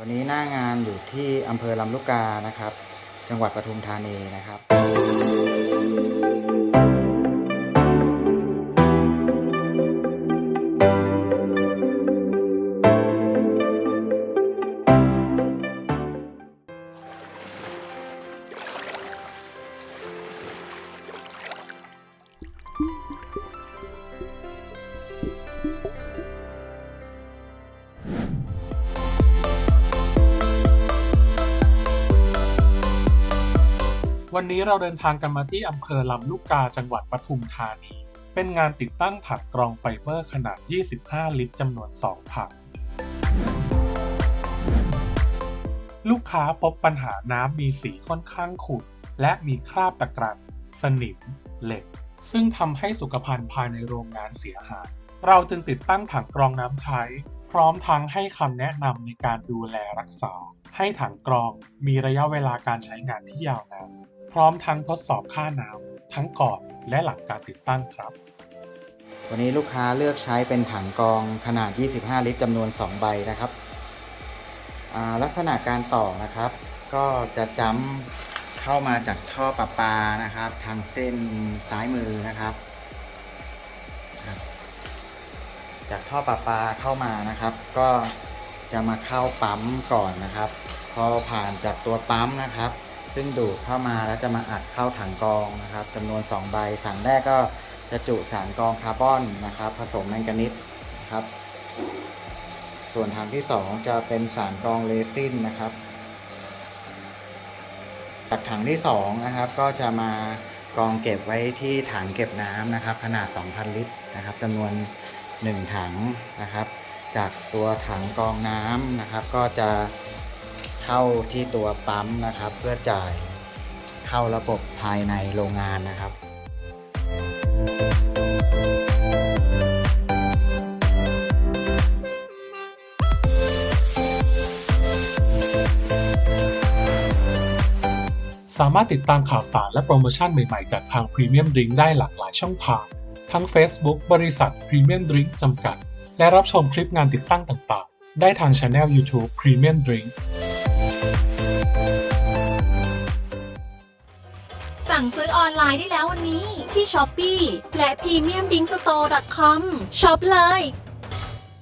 วันนี้หน้างานอยู่ที่อำเภอลำลูกกานะครับ จังหวัดปทุมธานีนะครับ วันนี้เราเดินทางกันมาที่อำเภอลำลูกกาจังหวัดปทุมธานี เป็นงานติดตั้งถังกรองไฟเบอร์ขนาด 25 ลิตรจำนวน 2 ถัง ลูกค้าพบปัญหาน้ำมีสีค่อนข้างขุ่นและมีคราบตะกรัน สนิม เหล็ก ซึ่งทำให้สุขภัณฑ์ภายในโรงงานเสียหาย เราจึงติดตั้งถังกรองน้ำใช้ พร้อมทั้งให้คำแนะนำในการดูแลรักษาให้ถังกรองมีระยะเวลาการใช้งานที่ยาวนาน ร้อมทั้งทดสอบค่าน้ำทั้งก่อนและหลังการติดตั้งครับ วันนี้ลูกค้าเลือกใช้เป็นถังกองขนาด 25 ลิตรจำนวน 2 ใบนะครับ ลักษณะการต่อนะครับ ก็จะจ้ำเข้ามาจากท่อประปานะครับ ทางเส้นซ้ายมือนะครับครับจากท่อประปาเข้ามานะครับ ก็จะมาเข้าปั๊มก่อนนะครับ พอผ่านจากตัวปั๊มนะครับ ซึ่งดูดเข้ามาแล้วจะมาอัดเข้าถังกรองนะครับจำนวน 2 ใบสันแรกก็จะจุสารกรองคาร์บอนนะครับ ผสมแมงกานิสนะครับ ส่วนถังที่ 2 จะเป็นสารกรองเรซินนะครับจากถังที่2นะครับก็จะมากรองเก็บไว้ที่ถังเก็บน้ำนะครับ ขนาด 2,000 ลิตรนะครับจำนวน 1 ถังนะครับ จากตัวถังกรองน้ำนะครับ ก็จะ เข้าที่ตัวปั๊มนะครับ เพื่อจ่ายเข้าระบบภายในโรงงานนะครับสามารถติดตามข่าวสารและโปรโมชั่นใหม่ ๆ จากทาง Premium Drink ได้หลากหลายช่องทาง ทั้ง Facebook บริษัท Premium Drink จำกัด และรับชมคลิปงานติดตั้งต่าง ๆ ได้ทาง Channel YouTube Premium Drink สั่งซื้อออนไลน์ได้แล้ววันนี้ ที่ Shopee และ premiumdingstore.com ช็อปเลย